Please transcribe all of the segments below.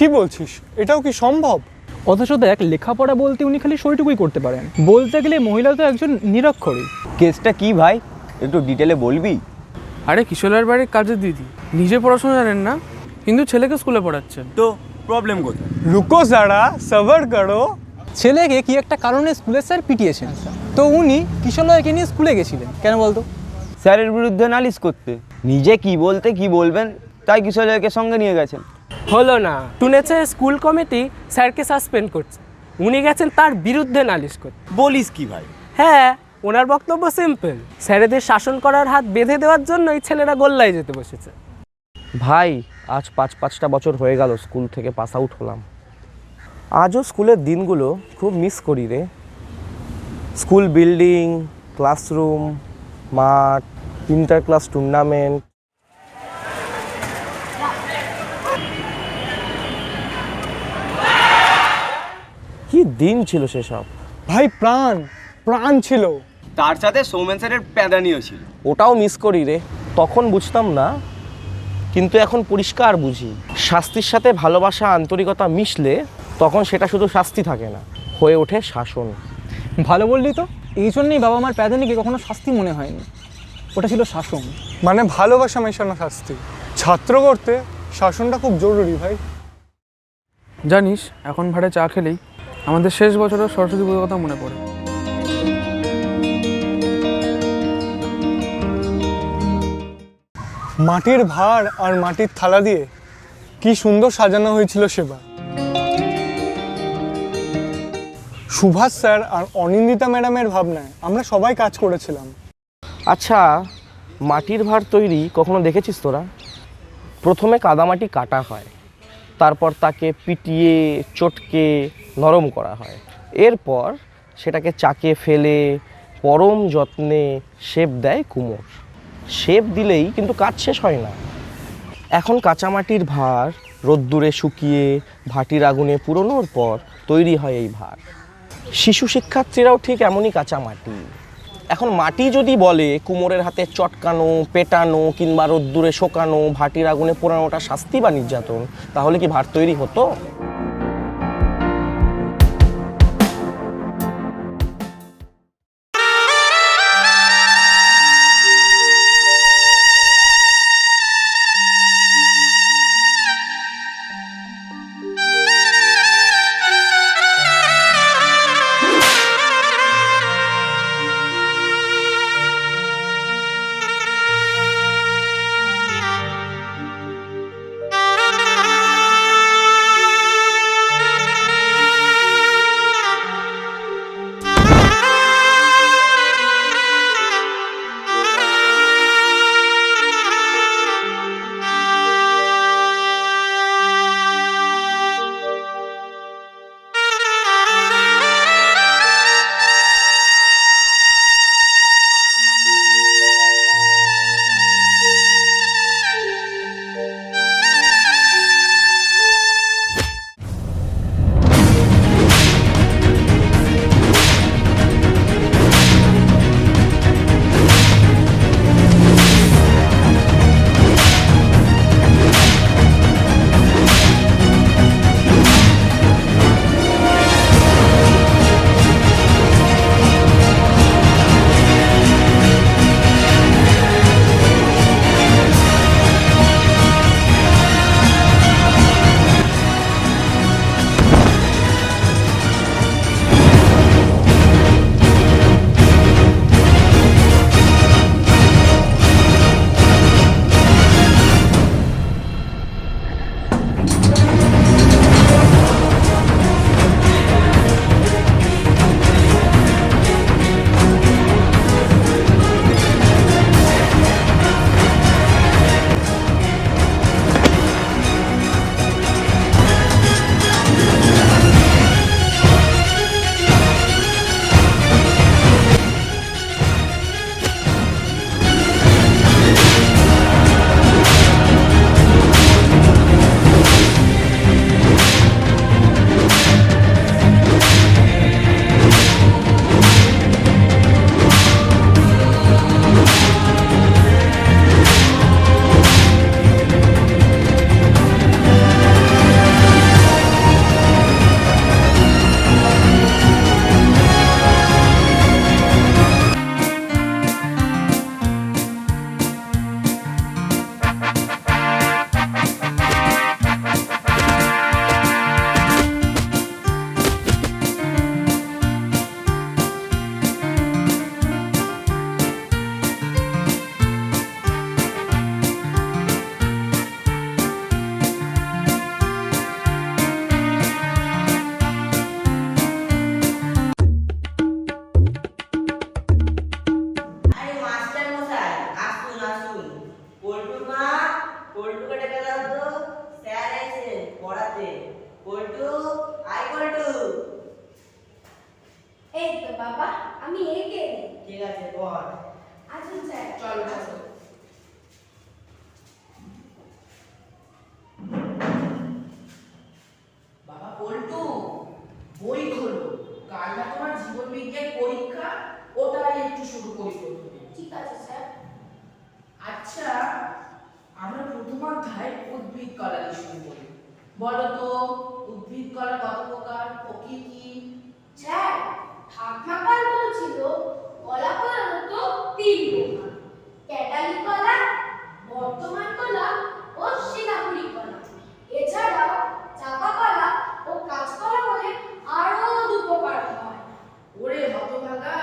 কি বলছিস? এটাও কি সম্ভব? অথচ দেখ লেখাপড়া বলতে উনি খালি সইটুকুই করতে পারেন। বলতে গেলে মহিলা তো একজন নিরক্ষরই। কেসটা কি ভাই? একটু ডিটেলে বলবি? আরে কিশোরের বাড়ির কাজের দিদি। নিজে পড়াশোনা জানেন না কিন্তু ছেলেকে স্কুলে পড়াচ্ছেন। তো প্রবলেম কোথায়? রুকো যারা সবার করো। ছেলেকে কি একটা কারণে স্কুলের স্যার পিটিয়েছেন? তো উনি কিশোরলয়কে নিয়ে স্কুলে গেছিলেন কেন বলতো? স্যারের বিরুদ্ধে নালিশ করতে। নিজে কি বলতে কি বলবেন তাই কিশোরকে সঙ্গে নিয়ে গেছেন। হলো না। শুনেছে স্কুল কমিটি স্যারকে সাসপেন্ড করছে। উনি গেছেন তার বিরুদ্ধে নালিশ করতে। বলিস কি ভাই? হ্যাঁ ওনার বক্তব্য সিম্পল। স্যারেদের শাসন করার হাত বেঁধে দেওয়ার জন্যই ছেলেরা গোল্লায় যেতে বসেছে। ভাই আজ পাঁচ পাঁচটা বছর হয়ে গেল স্কুল থেকে পাস আউট হলাম। আজও স্কুলের দিনগুলো খুব মিস করি রে। স্কুল বিল্ডিং ক্লাসরুম মাঠ ইন্টার ক্লাস টুর্নামেন্ট কি দিন ছিল সেসব? ভাই প্রাণ প্রাণ ছিল। তার সাথে সৌমেন স্যারের প্যাদানিও ছিল। ওটাও মিস করি রে। তখন বুঝতাম না কিন্তু এখন পরিষ্কার বুঝি। শাস্তির সাথে ভালোবাসা আন্তরিকতা মিশলে তখন সেটা শুধু শাস্তি থাকে না হয়ে ওঠে শাসন। ভালো বললি তো। এই জন্যই বাবা মার প্যাদানিকে কখনো শাস্তি মনে হয়নি। ওটা ছিল শাসন। মানে ভালোবাসা মেশানো শাস্তি। ছাত্র করতে শাসনটা খুব জরুরি ভাই। জানিস এখন ভাড়ে চা খেলেই আমাদের শেষ বছরের সরস্বতী পুজোর কথা মনে পড়ে। মাটির ভার আর মাটির থালা দিয়ে কি সুন্দর সাজানো হয়েছিল সেবার সুভাষ স্যার আর অনিন্দিতা ম্যাডামের ভাবনায় আমরা সবাই কাজ করেছিলাম। আচ্ছা মাটির ভার তৈরি কখনো দেখেছিস তোরা? প্রথমে কাদামাটি কাটা হয়। তারপর তাকে পিটিয়ে, চটকে, নরম করা হয়। এরপর সেটাকে চাকে ফেলে, পরম যত্নে শেপ দেয় কুমোর। শেপ দিলেই কিন্তু কাজ শেষ হয় না। এখন কাঁচামাটির ভার রোদ্দুরে শুকিয়ে, ভাটির আগুনে পুরোনোর পর তৈরি হয় এই ভার। শিশু শিক্ষার্থীরাও ঠিক এমনই কাঁচামাটি। এখন মাটি যদি বলে, কুমোরের হাতে চটকানো, পেটানো, কিংবা রোদ্দুরে শোকানো, ভাটির আগুনে পোড়ানোটা শাস্তি বা নির্যাতন, তাহলে কি ভার তৈরি হতো? ঠিক আছে স্যার চল বসো বাবা পল্টু বই খোলো। কাল না তোমার জীবন বিজ্ঞান পরীক্ষা? ওটাই একটু শুরু করি প্রথমে। ঠিক আছে স্যার। আচ্ছা আমরা প্রথম অধ্যায় উদ্ভিদ কলা দিয়ে শুরু করি। বলো তো উদ্ভিদ কলা কত প্রকার ও কি কি? স্যার ঠাকমাকার বলছিল কলা কলার তো তিন প্রকার। ক্যাটালি কলা বর্তমান কলা ও সিঙ্গাপুরি কলা এছাড়াও চাপা কলা ও কাঁচকলা বলে আরও দু প্রকার হয়। ওরে হতভাগা,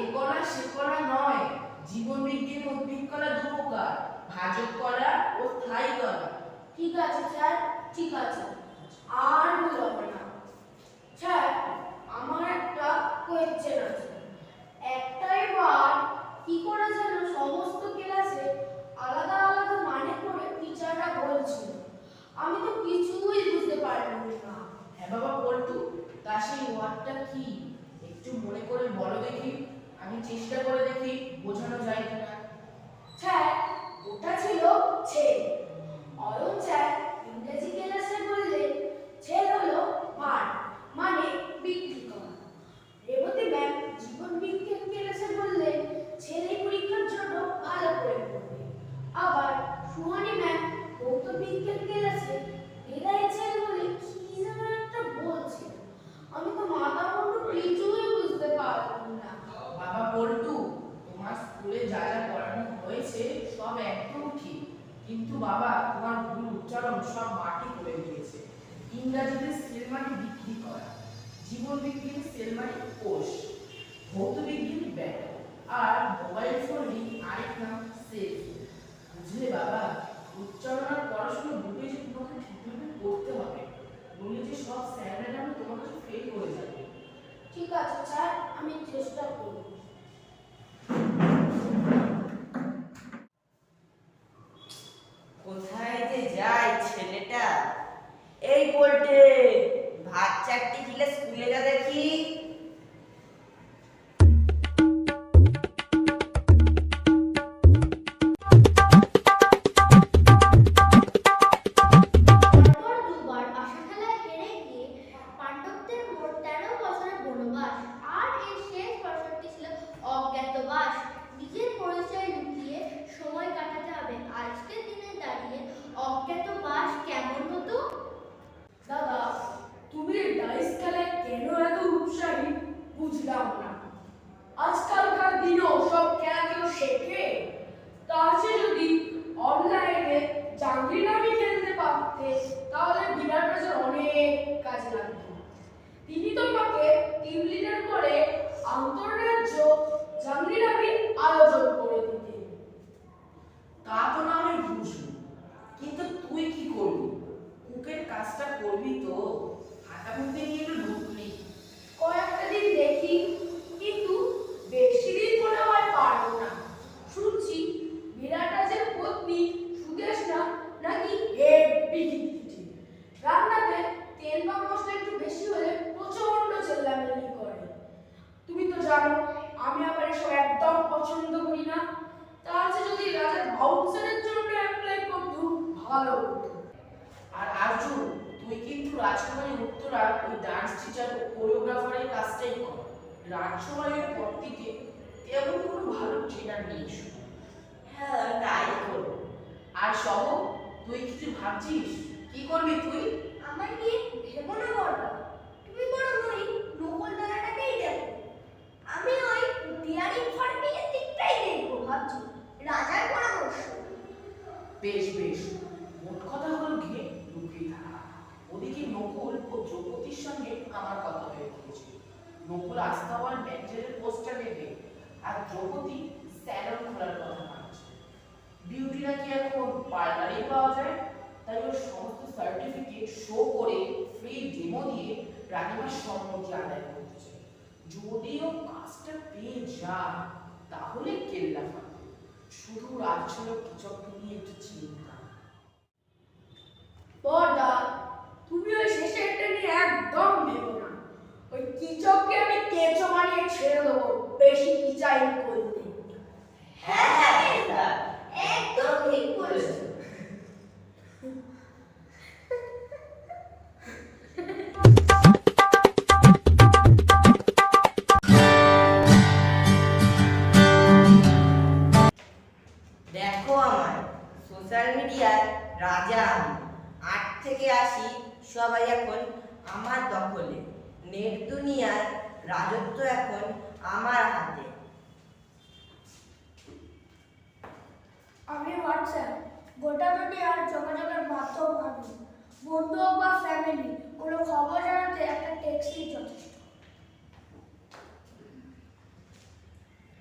এ কলা সে কলা নয়। জীবন বিজ্ঞান উদ্ভিদ কলা দু প্রকার, ভাজক কলা ও স্থায়ী কলা। ঠিক আছে, স্যার। ঠিক আছে। আর ভুল হবে না। স্যার আমার একটা কোয়েশ্চেন আছে একটাই কি করে যেন সমস্ত ক্লাসে আলাদা আলাদা মানে করে টিচাররা বলছিল। আমি তো কিছুই বুঝতে পারলাম না। হ্যাঁ বাবা পল্টু তা সেই ওয়ার্ডটা কি? একটু মনে করে বলো দেখি আমি চেষ্টা করে দেখি বোঝানো যায় কিনা স্যার ওটা ছিল ছেল অয়ন স্যার ইংরেজি ক্লাসে বললেন ছেল হলো বার মানে বিক্রি করা রেবতী ম্যাম জীবন বিজ্ঞান ক্লাসে বললেন ছেলে পরীক্ষার জন্য ভালো করে পড়বে আবার সুহানি ম্যাম ভৌত বিজ্ঞান ক্লাসে বিদায় ছেলে বলে কি যেন একটা বলছিল আমি তো মাথা মুন্ডু কিছুই বুঝতে পারলাম না বাবা পল্টু তোমার স্কুলে যা যা পড়ানো হয়েছে সব একদম ঠিক কিন্তু বাবা তোমার ভুল উচ্চারণ সব মাটি করে দিয়েছে ইংরাজিতে সিনেমাটি বিক্রি করা। জীবন রাজকুমারী উত্তরা ওই ডান্স টিচার ও কোরিওগ্রাফারের কাজটাই কর। রাজকুমারীর পর থেকে তেমন কোনো ভালো ট্রেনার নেই শুধু। হ্যাঁ তাই করব আর সহ তুই কিছু ভাবছিস? কি করবি তুই? আমার নিয়ে ভেবো না বড়। তুমি বরং ওই নকল দাদাটাকেই দেখো। আমি ওই ডিয়ারিং ফার্মিংয়ের দিকটাই দেখব ভাবছি। রাজার পরামর্শ। বেশ বেশ। মোট কথা হলো গিয়ে লুকিয়ে থাকা। ওদিকে নকুল ও দ্রৌপদীর সঙ্গে আমার কথা হয়ে গিয়েছে নকুল আস্তাওয়ার ম্যানেজারের পোস্টটা নেবে আর দ্রৌপদী স্যালন খোলার কথা ভাবছে বিউটি নাকি এখন পার্লারেই পাওয়া যায়? তাই ওর সমস্ত সার্টিফিকেট শো করে ফ্রি ডেমো দিয়ে রানিমার সম্মতি আদায় করছে যদিও কাজটা পেয়ে যায় তাহলে কেল্লা ফাঁকে শুধু রাজছলক কিচককে নিয়ে একটু চিন্তা বড়দা তুমি ওই শেষেরটা নিয়ে একদম ভেবো না ওই কিচককে আমি কেঁচো বানিয়ে ছেড়ে দেবো বিচার করতে হ্যাঁ হ্যাঁ বলেছ। দেখো আমায় সোশ্যাল মিডিয়ার রাজা আমি। আট থেকে আসি সবাই এখন আমার দখলে। নেট দুনিয়ার রাজত্ব এখন আমার হাতে আমি হোয়াটসঅ্যাপ গোটা দুনিয়ার যোগাযোগের মাধ্যম আমি বন্ধু হোক বা ফ্যামিলি কোনো খবর জানাতে একটা টেক্সটই যথেষ্ট।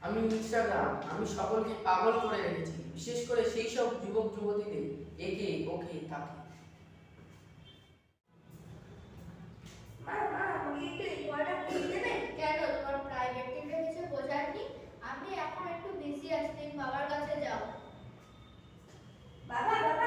আমি ইনস্টাগ্রাম আমি সকলকে পাগল করে রেখেছি বিশেষ করে সেই সব যুবক যুবতীদের একে ওকে তাকে। মা মা আমাকে একটু এই পড়াটা পড়ে দেবে কেন তোমার প্রাইভেট টিমে কিছু বোঝার কি আমি এখন একটু বিজি আছি তুমি বাবার কাছে যাও। বাবা বাবা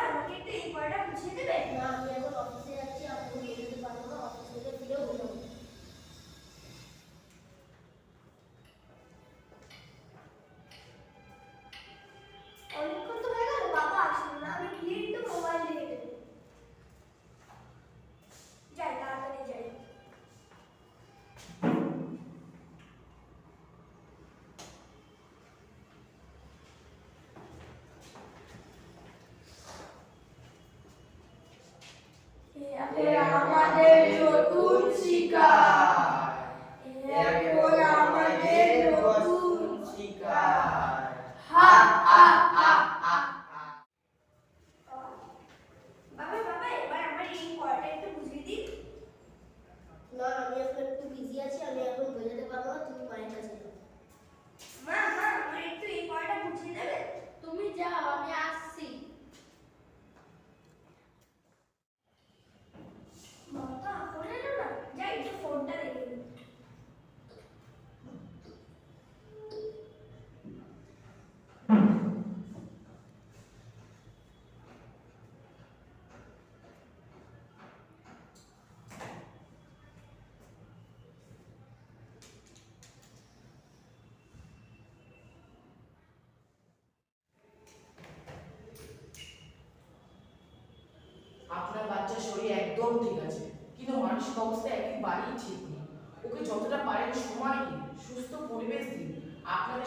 একদম ঠিক আছে। কিন্তু মানসিক অবস্থা একেবারেই ঠিক নেই। ওকে যতটা পারেন সময় দিন, সুস্থ পরিবেশ দিন। আপনাদের